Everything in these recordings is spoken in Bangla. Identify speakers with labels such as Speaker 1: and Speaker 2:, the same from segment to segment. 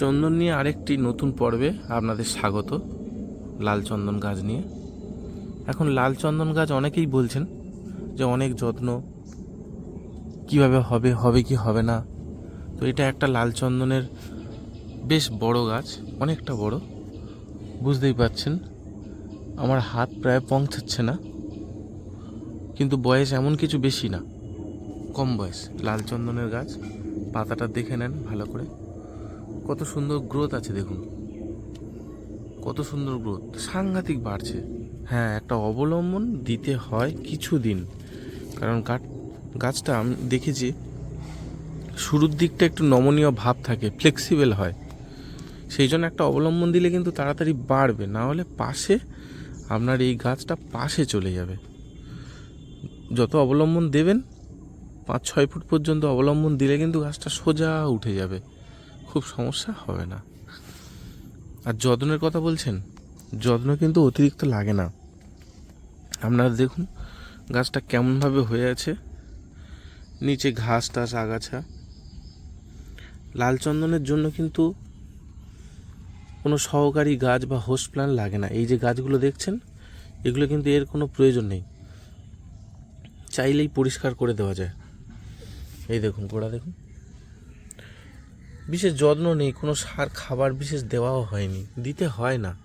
Speaker 1: চন্দন নিয়ে আরেকটি নতুন পর্বে আপনাদের স্বাগত লাল চন্দন গাছ নিয়ে। এখন লাল চন্দন গাছ অনেকেই বলছেন যে অনেক যত্ন, কীভাবে হবে হবে কি হবে না? তো এটা একটা লাল চন্দনের বেশ বড় গাছ, অনেকটা বড়। বুঝতেই পাচ্ছেন আমার হাত প্রায় পৌঁছাচ্ছে না, কিন্তু বয়স এমন কিছু বেশি না। কম বয়স, লাল চন্দনের গাছ, পাতাটা দেখে নেন ভালো করে। কত সুন্দর গ্রোথ আছে দেখুন। কত সুন্দর গ্রোথ সাংঘাতিক বাড়ছে। হ্যাঁ একটা অবলম্বন দিতে হয় কিছু দিন কারণ গাছ গাছটা আমি দেখেছি, শুরুর দিকটা একটু নমনীয় ভাব থাকে ফ্লেক্সিবল হয়। সেই জন্য একটা অবলম্বন দিলে কিন্তু তাড়াতাড়ি বাড়বে। না হলে পাশে আপনার এই গাছটা পাশে চলে যাবে। যত অবলম্বন দেবেন পাঁচ ছয় ফুট পর্যন্ত অবলম্বন দিলে কিন্তু গাছটা সোজা উঠে যাবে। খুব সমস্যা হবে না। আর যত্নের কথা বলছেন, যত্ন কিন্তু অতিরিক্ত লাগে না। আপনারা দেখুন, গাছটা কেমনভাবে হয়ে আছে। নিচে ঘাস টাস, আগাছা। লাল চন্দনের জন্য কিন্তু কোনো সহকারী গাছ বা হোস্ট প্ল্যান লাগে না। এই যে গাছগুলো দেখছেন, এগুলো কিন্তু এর কোনো প্রয়োজন নেই। চাইলেই পরিষ্কার করে দেওয়া যায়। এই দেখুন, গোড়া দেখুন। বিশেষ যত্ন নেই, কোনো সার, খাবার বিশেষ দেওয়াও হয়নি, দিতে হয় না।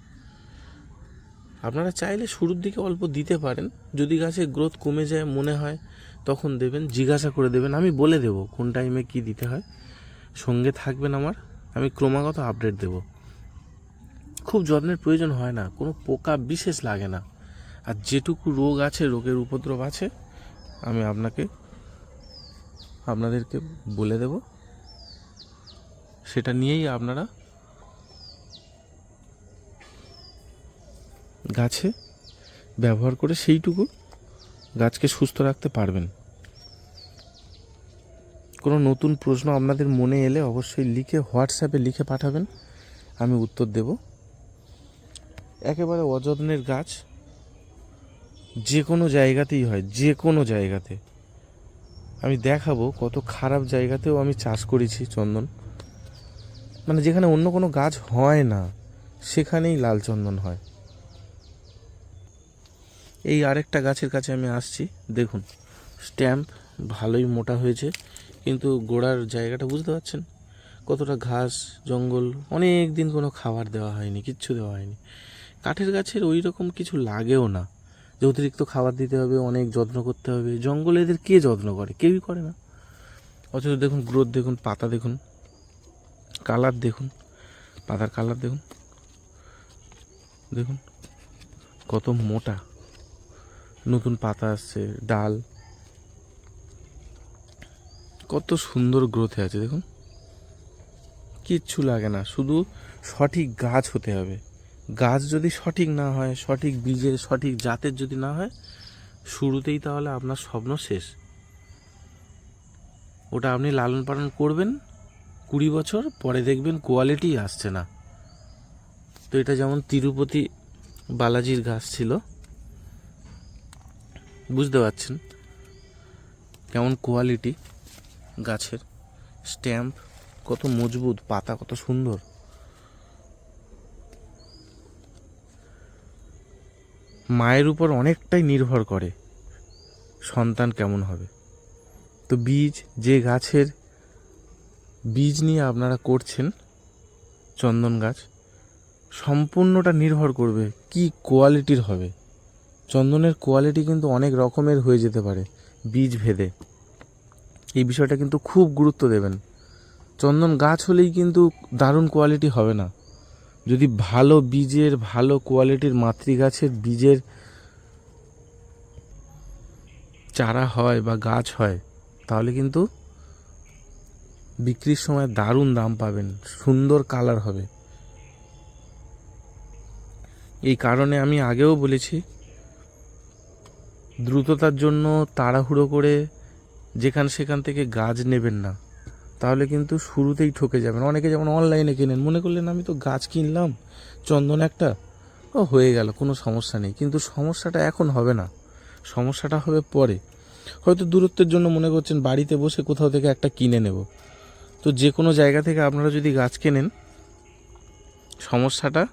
Speaker 1: আপনারা চাইলে শুরুর দিকে অল্প দিতে পারেন, যদি গাছে গ্রোথ কমে যায় মনে হয়, তখন দেবেন, জিজ্ঞাসা করে দেবেন, আমি বলে দেবো কোন টাইমে কি দিতে হয়। সঙ্গে থাকবেন আমার, আমি ক্রমাগত আপডেট দেব। খুব যত্নের প্রয়োজন হয় না, কোনো পোকা বিশেষ লাগে না। আর যেটুকু রোগ আছে, রোগের উপদ্রব আছে, আমি আপনাকে, আপনাদেরকে বলে দেব। সেটা নিয়েই আপনারা গাছে ব্যবহার করে সেইটুকু গাছকে সুস্থ রাখতে পারবেন। কোনো নতুন প্রশ্ন আপনাদের মনে এলে অবশ্যই লিখে, হোয়াটসঅ্যাপে লিখে পাঠাবেন। আমি উত্তর দেব। একেবারে অযত্নের গাছ যে কোনো জায়গাতেই হয়, যে কোনো জায়গাতে। আমি দেখাবো কত খারাপ জায়গাতেও আমি চাষ করেছি চন্দন। মানে যেখানে অন্য কোনো গাছ হয় না, সেখানেই লাল চন্দন হয়। এই আরেকটা গাছের কাছে আমি আসছি, দেখুন, স্ট্যাম্প ভালোই মোটা হয়েছে, কিন্তু গোড়ার জায়গাটা বুঝতে পারছেন? কতটা ঘাস, জঙ্গল অনেক দিন কোনো খাবার দেওয়া হয়নি, কিচ্ছু দেওয়া হয়নি। কাঠের গাছের ওই রকম কিছু লাগেও না। যে অতিরিক্ত খাবার দিতে হবে, অনেক যত্ন করতে হবে। জঙ্গলে এদের কে যত্ন করে? কেউই করে না। অথচ দেখুন, গ্রোথ দেখুন, পাতা দেখুন কালার দেখুন, পাতার কালার দেখুন দেখুন, কত মোটা। নতুন পাতা আসছে, ডাল। কত সুন্দর গ্রোথে আছে, দেখুন। কিচ্ছু লাগে না, শুধু সঠিক গাছ হতে হবে। গাছ যদি সঠিক না হয়, সঠিক বীজের, সঠিক জাতের যদি না হয়, শুরুতেই তাহলে আপনার স্বপ্ন শেষ। ওটা আপনি লালন পালন করবেন কুড়ি বছর পরে দেখবেন কোয়ালিটি আসছে না। তো এটা যেমন তিরুপতি বালাজির গাছ ছিল, বুঝতে পারছেন কেমন কোয়ালিটি গাছের। স্ট্যাম্প কত মজবুত, পাতা কত সুন্দর। মায়ের উপর অনেকটাই নির্ভর করে সন্তান কেমন হবে। তো বীজ, যে গাছের বীজ নিয়ে আপনারা করছেন চন্দন গাছ, সম্পূর্ণটা নির্ভর করবে কি কোয়ালিটির হবে। চন্দনের কোয়ালিটি কিন্তু অনেক রকমের হয়ে যেতে পারে বীজ ভেদে। এই বিষয়টা কিন্তু খুব গুরুত্ব দেবেন। চন্দন গাছ হলেই কিন্তু দারুণ কোয়ালিটি হবে না। যদি ভালো বীজের, ভালো কোয়ালিটির মাতৃগাছের বীজের চারা হয় বা গাছ হয়, তাহলে কিন্তু বিক্রির সময় দারুণ দাম পাবেন, সুন্দর কালার হবে। এই কারণে আমি আগেও বলেছি, দ্রুততার জন্য তাড়াহুড়ো করে যেখান সেখান থেকে গাছ নেবেন না। তাহলে কিন্তু শুরুতেই ঠকে যাবেন। অনেকে যেমন অনলাইনে কেনেন, মনে করলেন আমি তো গাছ কিনলাম, চন্দন একটা, ও হয়ে গেল, কোনো সমস্যা নেই। কিন্তু সমস্যাটা এখন হবে না, সমস্যাটা হবে পরে। হয়তো দূরত্বের জন্য মনে করছেন বাড়িতে বসে কোথাও থেকে একটা কিনে নেব। তো যে কোনো জায়গা থেকে আপনারা যদি গাছ কেনেন, সমস্যাটা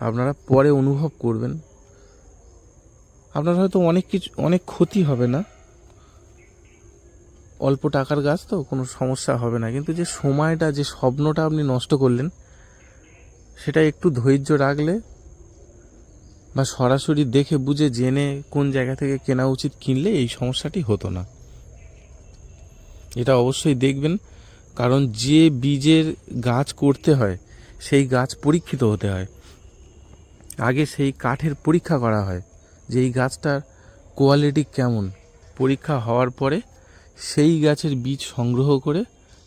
Speaker 1: আপনারা পরে অনুভব করবেন। আপনার হয়তো অনেক কিছু, অনেক ক্ষতি হবে না। অল্প টাকার গাছ তো, কোনো সমস্যা হবে না। কিন্তু যে সময়টা, যে স্বপ্নটা আপনি নষ্ট করলেন, সেটা একটু ধৈর্য রাখলে বা সরাসরি দেখে, বুঝে, জেনে কোন জায়গা থেকে কেনা উচিত কিনলে এই সমস্যাটি হতো না। এটা অবশ্যই দেখবেন। কারণ যে বীজের গাছ করতে হয়, সেই গাছ পরীক্ষিত হতে হয়। আগে সেই কাঠের পরীক্ষা করা হয় যে এই গাছটার কোয়ালিটি কেমন। পরীক্ষা হওয়ার পরে সেই গাছের বীজ সংগ্রহ করে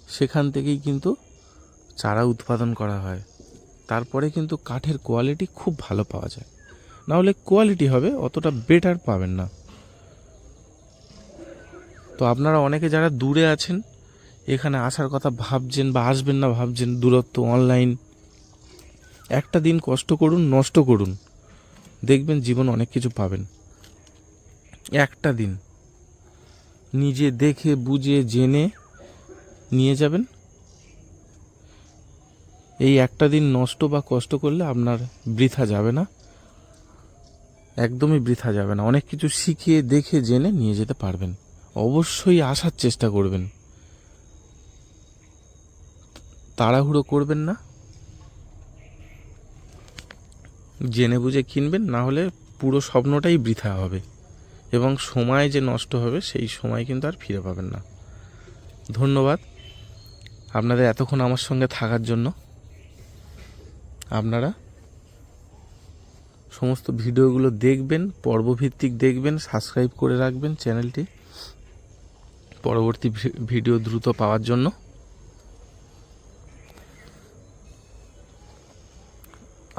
Speaker 1: সেখান থেকেই কিন্তু চারা উৎপাদন করা হয়। তারপরে কিন্তু কাঠের কোয়ালিটি খুব ভালো পাওয়া যায়। না হলে কোয়ালিটি হবে, অতটা বেটার পাবেন না। তো আপনারা অনেকে যারা দূরে আছেন, এখানে আসার কথা ভাবছেন বা আসবেন না ভাবছেন, দূরত্ব অনলাইন একটা দিন কষ্ট করুন, নষ্ট করুন। দেখবেন জীবন অনেক কিছু পাবেন। একটা দিন নিজে দেখে, বুঝে, জেনে নিয়ে যাবেন। এই একটা দিন নষ্ট বা কষ্ট করলে আপনার বৃথা যাবে না। একদমই বৃথা যাবে না। অনেক কিছু শিখিয়ে দেখে, জেনে নিয়ে যেতে পারবেন। অবশ্যই আসার চেষ্টা করবেন। তাড়াহুড়ো করবেন না। জেনে বুঝে কিনবেন, না হলে পুরো স্বপ্নটাই বৃথা হবে এবং সময় যে নষ্ট হবে, সেই সময় কিন্তু আর ফিরে পাবেন না। ধন্যবাদ আপনাদের এতক্ষণ আমার সঙ্গে থাকার জন্য। আপনারা সমস্ত ভিডিওগুলো দেখবেন, পর্বভিত্তিক দেখবেন, সাবস্ক্রাইব করে রাখবেন চ্যানেলটি। পরবর্তী ভিডিও দ্রুত পাওয়ার জন্য।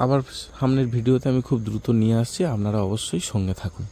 Speaker 1: আবার সামনের ভিডিওতে আমি খুব দ্রুত নিয়ে আসছি, আপনারা অবশ্যই সঙ্গে থাকুন।